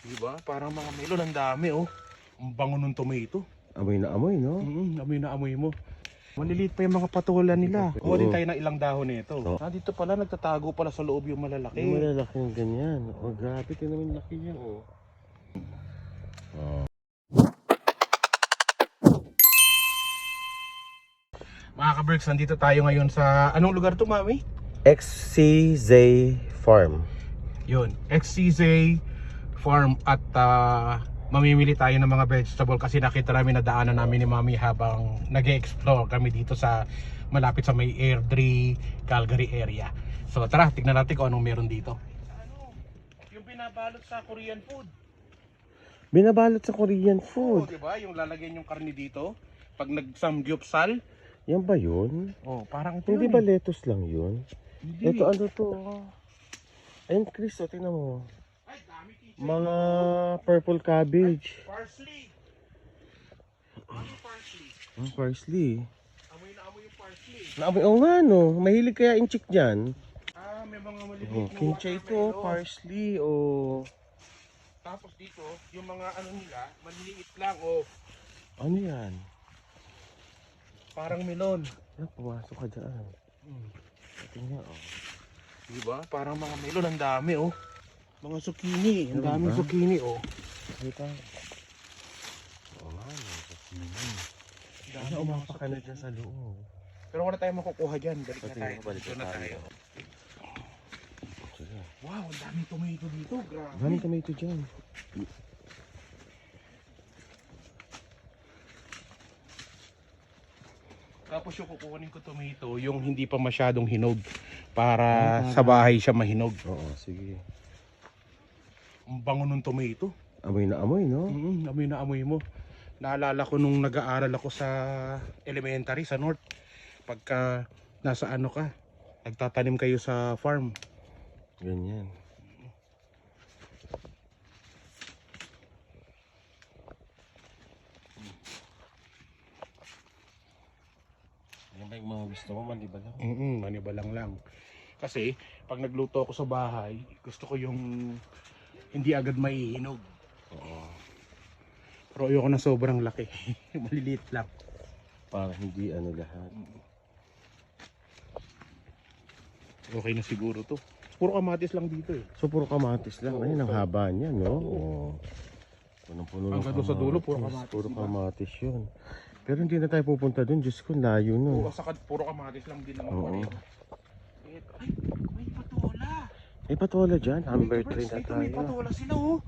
Di ba? Parang mga melon, ang dami oh. Ang bango ng tomato. Amoy na amoy, no? Mm, amoy na amoy mo. Maliliit pa yung mga patulan nila. Oo. Kuha din tayo ng ilang dahon nito. Oo. Ah, dito pala nagtatago pala sa loob yung malalaki. Yung malalaki yung ganyan. Oh, grabe, yung laki niya. Oh. Mga ka-Berks, nandito tayo ngayon sa... Anong lugar to, Mami? XCZ Farm. Yun, XCZ Farm at ah, mamimili tayo ng mga vegetable kasi nakita namin na daanan namin ni Mami habang nag explore kami dito sa malapit sa may Airdrie, Calgary area. So tara, tignan natin kung anong meron dito. Ano? Yung binabalot sa Korean food. Binabalot sa Korean Oo, food. di ba? Yung lalagyan yung karne dito. Pag nag-samgyupsal. Yan ba yun? Oh, parang ito Hindi yun ba eh. lettuce lang yun? Hindi. Ito ano to? oh. Ayun, Chris, oh, tingnan mo. Mga purple cabbage. Parsley. Ano parsley? Hmm, parsley. Amoy na amoy yung parsley. Naamoy, oh nga no. Mahilig kaya yung chick dyan. Ah, may mga maliliit Oh, na ito, watermelon. parsley, oh. Tapos dito, yung mga ano nila, maliliit lang oh. Ano yan? Parang melon. Yan, pumasok ka dyan. Hmm. Tingnan, oh. Diba? Parang mga melon, ang dami oh. Mga zucchini, ang Ano daming ba? zucchini oh. Dito. Oo nga. Ang Ano, dami umapa mga ka na zucchini. dyan sa loob. Pero wala tayong makukuha dyan. Balik na tayo. balik Dito na tayo. Wow, ang daming tomato dito. Grabe. Dami tomato dyan. Tapos yung kukuhanin ko tomato, yung hindi pa masyadong hinog. Para Ah, sa bahay siya mahinog. Oo, sige. Ang bango ng tomato. Amoy na amoy, no? Mm, amoy na amoy mo. Naalala ko nung nag-aaral ako sa elementary sa North. Pagka nasa ano ka, nagtatanim kayo sa farm. Ganyan. Yan ba yung mga gusto mo, mali ba lang? Mm manibalang lang. Kasi pag nagluto ako sa bahay, gusto ko yung hindi agad maihinog. Oo. Pero ayoko na sobrang laki. Maliliit lang. Para hindi ano lahat. Okay na siguro to. Puro kamatis lang dito eh. So, puro kamatis lang. Oo, Ayun, ang oo. haba niya, no? Oo. Oo. Punong-puno ng Hanggang doon sa dulo, puro kamatis, Puro diba? kamatis yun. Pero hindi na tayo pupunta doon. Diyos ko, layo nun. Oo, saka puro kamatis lang din naman Oo. Eh, Ay, patola. May patola dyan. Number Dito, 3 na dito, tayo. May patola sila oh.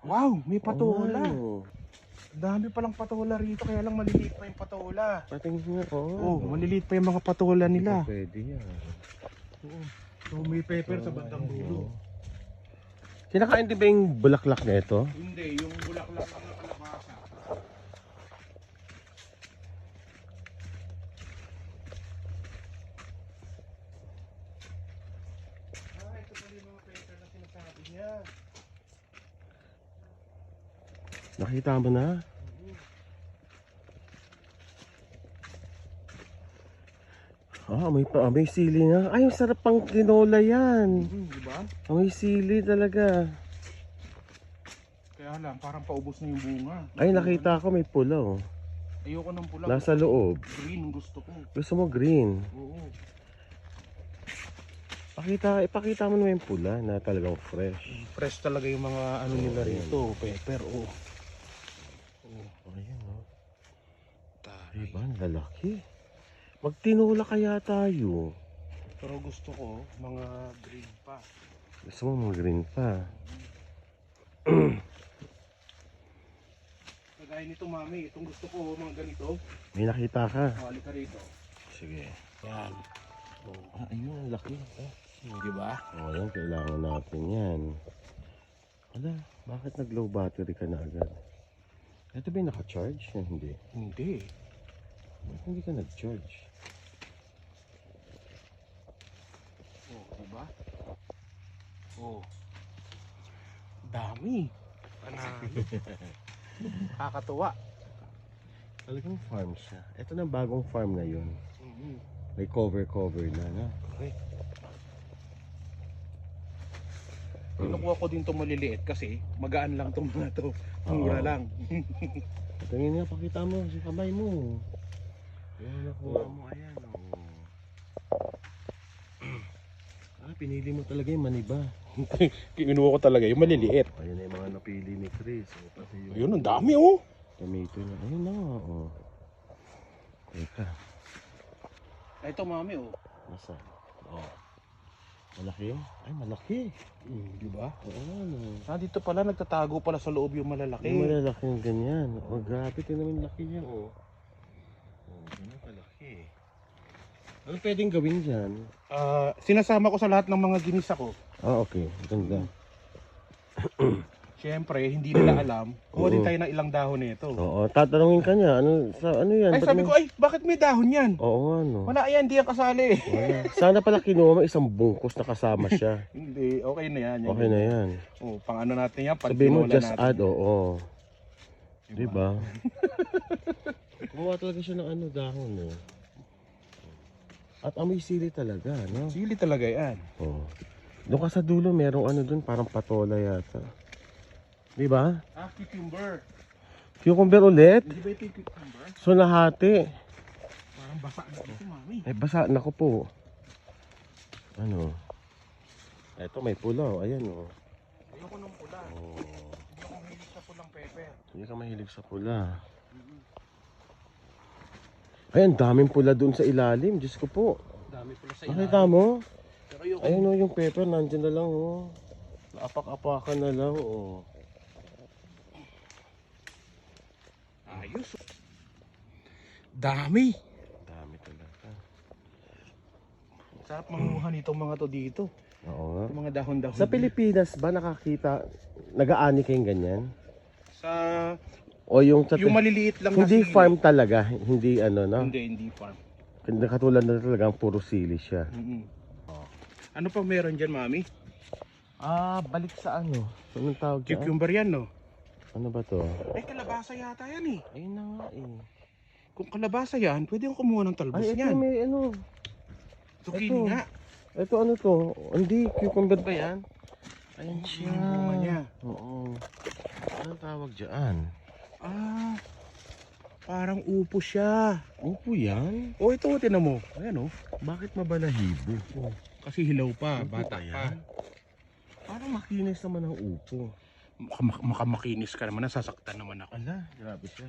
Wow, may patola. Oo. Dami palang patola rito, kaya lang maliliit pa yung patola. Patingin nga, oo. Oh, maliliit pa yung mga patola nila. Pwede yan. Oo. So may pepper sa bandang dulo. Kinakain din ba yung bulaklak na ito? Hindi, yung bulaklak ng kalabasa. Ah, ito pala yung mga pepper na sinasabi niya. Nakita mo na? Ah, may, pa, may sili na. Ay, sarap pang tinola yan. Hmm, di ba? May sili talaga. Kaya lang, parang paubos na yung bunga. Ay, nakita ko may pula oh. Ayoko ng pula. Nasa loob. Green gusto ko. Gusto mo green. Oo. Pakita, ipakita mo naman yung pula na talagang fresh. Fresh talaga yung mga ano nila rito. Pepper. Oh, ayan oh. Diba, ang lalaki. Magtinola kaya tayo. Pero gusto ko, mga green pa. Gusto mo mga green pa. Kagaya nito, mami. Itong gusto ko, mga ganito. May nakita ka. Hali ka rito. Sige. Yan. Ah, ayun, ang laki. Ah. Di ba? Oh, yan, kailangan natin yan. Ala, bakit nag-low battery ka na agad? Ito ba yung naka-charge? Hindi. Hindi. Hindi ka nag-charge? Oh, di ba? Oh. Dami. Panalo. Kakatuwa. Talagang farm siya. Ito na bagong farm na yun. Mhm. May cover-cover na, no? Okay. Kinukuha ko din itong maliliit kasi magaan lang itong mga to. Mura lang. Tingin nga, pakita mo sa kamay mo. Ayan, nakuha mo. Ayan, oh. Ah, pinili mo talaga yung maniba. Kinuha ko talaga yung maliliit. Ayan na yung mga napili ni Chris. Oh, pati yung Ayun, ang dami oh. tomato niya. Ayun na, oh. Teka, Ito mami oh. nasa? Oh. Malaki? Ay, malaki. Mm, di ba? Oo, ano. Ah, dito pala nagtatago pala sa loob yung malalaki. Yung malalaki yung ganyan. Oh, grabe, tingnan mo yung laki niya, oh. Oh, ganyan kalaki. Ano pwedeng gawin dyan? Ah, sinasama ko sa lahat ng mga ginisa ko. Ah, okay. Ganda. Siyempre, hindi nila alam. Kuha din Oo. tayo ng ilang dahon nito. Oo, tatanungin ka niya. Ano, sa, ano yan? Ay, Ba't sabi may- ko, ay, bakit may dahon yan? Oo nga, no. Wala yan, hindi yan kasali. Wala. Sana pala kinuha mo isang bungkus na kasama siya. hindi, okay na yan. yan Okay na yan. Oh, pang ano natin yan, pag Sabi mo, tinola just natin. add, oo. Diba? Gumawa talaga siya ng ano, dahon, eh. At amoy sili talaga, no? Sili talaga yan. Oo. Doon ka sa dulo, merong ano doon, parang patola yata. Diba? Ah, cucumber. Cucumber ulit? Hindi ba ito yung cucumber? So nahati. Parang basa na ito, mami. Eh, basa na ko po. Ano? Eto, may pula, oh. Ayan, oh. Ayoko ng pula. oh. Hindi ako mahilig sa pulang pepper. Hindi ka mahilig sa pula. Ay, ang daming pula doon sa ilalim. Diyos ko po. Dami pula sa Nakita mo? Pero ayoko. Ayun oh, yung pepper, nandyan na lang oh. Naapak-apakan na lang oh. Ayos. Dami. Dami talaga. Sarap manguha nitong mga to dito. Oo nga. Itong mga dahon-dahon. Sa Pilipinas ba nakakita, nag-aani kayong ganyan? Sa, O yung sa yung maliliit lang hindi na sili. farm talaga, hindi ano no? Hindi, hindi farm. Katulad na talagang puro sili siya. Mm-mm. Ano pa meron dyan, mami? Ah, balik sa ano? Anong tawag dyan? Cucumber yan, no? Ano ba to? Ay, kalabasa yata yan eh. Ayun na nga eh. Kung kalabasa yan, pwede yung kumuha ng talbos Ay, ito niyan. may ano. Zucchini ito. nga. Ito ano to? Hindi, cucumber ba yan? Ayan siya. Yung bunga niya. Oo. Anong tawag dyan? Ah, parang upo siya. Upo yan? O, ito, tinan mo. Ayan, oh. Bakit mabalahibo? Kasi hilaw pa, Upo bata kaya? pa. Parang makinis naman ang upo. Maka- makamakinis ka naman, nasasaktan naman ako. Ala, grabe siya.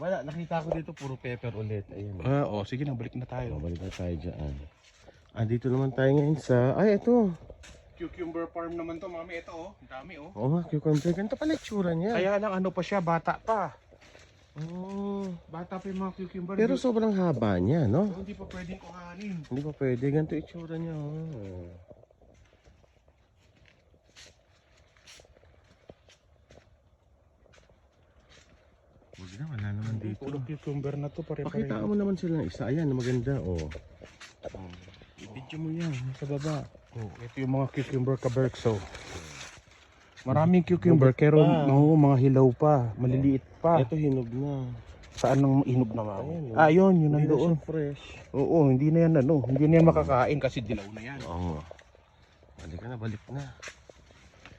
Wala, nakita ko dito puro pepper ulit. Ayun. Ah, oh, sige na, balik na tayo. Balik na tayo dyan. Ah, dito naman tayo ngayon sa... Ay, ito. Cucumber farm naman to, mami. Ito, oh. Ang dami, oh. Oo nga, cucumber. Ganito pala itsura niya. Kaya lang, ano pa siya, bata pa. Oo. Bata pa yung mga cucumber. Pero Hindi- sobrang haba niya, no? Oh, hindi pa pwedeng kuhanin. Hindi pa pwede. Ganito itsura niya. Oh. Huwag na, wala naman dito. Puro cucumber na to, pare Pakita mo naman sila ng isa. Ayan, maganda. Oh. oh. I-video mo yan. Sa baba. Oh, ito yung mga cucumber kaberkso. Maraming cucumber, pero pa. no, mga hilaw pa, maliliit pa. Ito hinog na. Saan ang hinog na mami? Ayan, oh. Ah, yun, yun nandoon. fresh. Oo, hindi na yan ano, hindi na yan makakain kasi dilaw na yan. Oo. Balik na, balik na.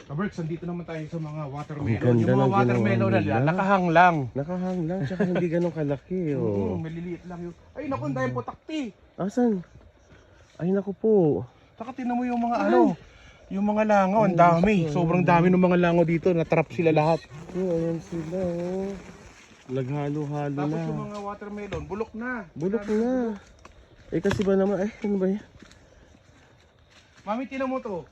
Kaberks, andito naman tayo sa mga watermelon. Yung mga watermelon na nila. nakahang lang. Nakahang lang, tsaka hindi ganun kalaki. Oo, Oh. maliliit lang yun. Ay, naku, dahil putakti. Asan? Ay, naku po. Saka tinan mo yung mga ano, yung mga langaw, ang dami. Sobrang dami ng mga langaw dito, natrap sila lahat. Oh, ayan sila, oh. Naghalo-halo Tapos na. yung mga watermelon, bulok na. Bulok na. Eh, kasi ba naman, ay, ano ba yan? Mami, tinan mo to.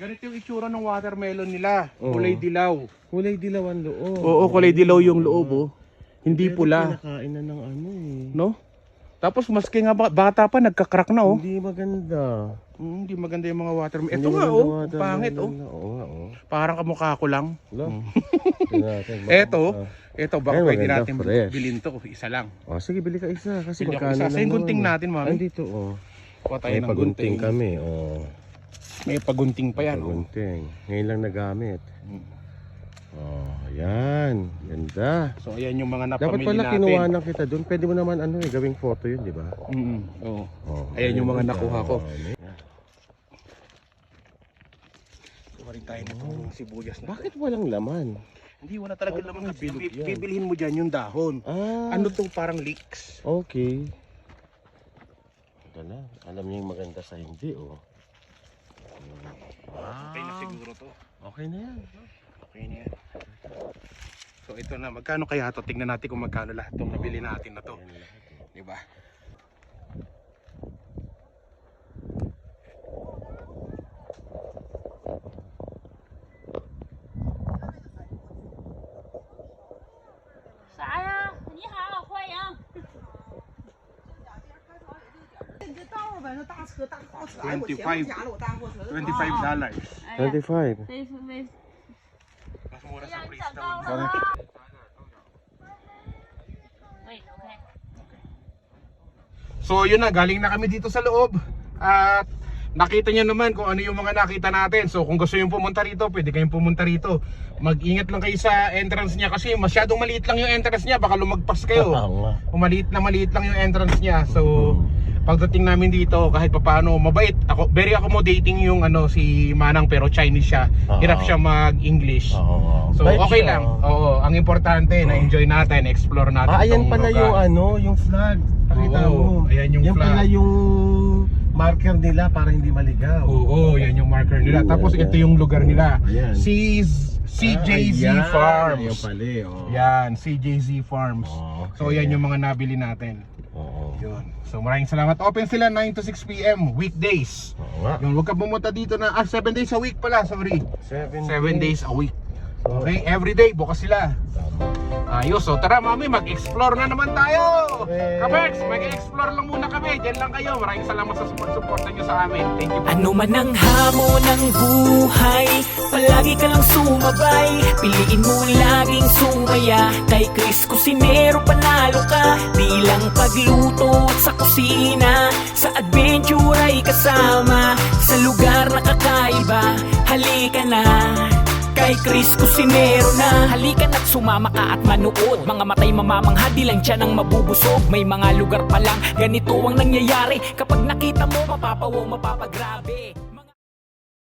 Ganito yung itsura ng watermelon nila. Oo. Kulay dilaw. Kulay dilawan loob. Oo, kulay dilaw yung loob, oh. Hindi Pero pula. Pinakain na ng ano eh. No? Tapos maski nga ba- bata pa, nagkakrak na, oh. Hindi maganda. Hmm, Hindi maganda yung mga watermelon. Ito nga, oh. pangit, oh. Oo nga, oh. Parang kamukha ko lang. Mm. Natin. Baka- Eto. Ito, baka Ay, pwede maganda, natin fresh. bilhin to. Isa lang. Oh, sige, bili ka isa. Kasi Bili ako isa. Sa yung gunting natin, mami. Andito, oh. Kuha tayo May ng pagunting gunting. kami, oh. May pagunting pa yan, oh. Pagunting. Ngayon lang nagamit. Mm. Oh, yan. Ganda. So, ayan yung mga Dapat napamili pala natin. kinuha na kita doon. Pwede mo naman ano eh, gawing photo yun, di ba? Mm, oo. Oh, Ayan yung mga ganda. nakuha ko. Oh, Kuha rin tayo nitong sibuyas na. Bakit walang laman? Hindi, wala talaga naman may kasi bibilhin mo dyan yung dahon. Ah, Ano to parang leeks? Okay. Ito na. Alam niyo yung maganda sa hindi, oh. Okay na siguro to. Okay na yan. Okay na yan. So ito na, magkano kaya to? Tingnan natin kung magkano lahat itong nabili natin na to. Yan lahat, oh. Di ba?啥呀？你好，欢迎。你这道儿呗，那大车大货车，哎，我前面加了我大货车。 25 dollars. 哎 Got. Wait, okay. So yun na, galing na kami dito sa loob. At nakita nyo naman kung ano yung mga nakita natin. So kung gusto yung pumunta rito pwede kayong pumunta rito. Mag-ingat lang kayo sa entrance niya kasi masyadong maliit lang yung entrance niya. Baka lumagpas kayo. O maliit na maliit lang yung entrance niya. So mm-hmm pagdating namin dito kahit papaano mabait ako very accommodating yung ano si Manang pero Chinese siya Oo. hirap siya mag-English Oo. so Bait okay siya. lang oo ang importante na enjoy natin explore natin Ah, ayan pala lugar. yung ano, yung flag. Pakita Oo, mo. ayan yung yan flag. pala yung marker nila para hindi maligaw. Oo, yan yung marker nila. Oo, Tapos ayan. ito yung lugar nila. Ayan. Si CJZ Ah, ayan. Farms. Ayan pala eh, oh. Yan, CJZ Farms. Oh, okay. So yan yung mga nabili natin. Yun. So maraming salamat. Open sila 9 to 6 p.m. weekdays. Oo nga. Yun, huwag ka pumunta dito na ah 7 days a week pala, sorry. Seven, 7 days a week. Okay, every day bukas sila. Ayos, so tara mami, mag-explore na naman tayo! Okay. Kaberks, mag-explore lang muna kami. Diyan lang kayo. Maraming salamat sa support-supportan nyo sa amin. Thank you. Ano man ang hamon ng buhay Palagi ka lang sumabay Piliin mo laging sumaya Kay Chris Cusinero ka Di lang pagluto at sa kusina Sa adventure ay kasama Sa lugar na kakaiba Halika na. Kay Chris Cusinero na Halika na't sumama ka at manood. Mga matay mamamangha di lang tiyan ang mabubusog. May mga lugar pa lang ganito ang nangyayari. Kapag nakita mo mapapawaw mapapagrabe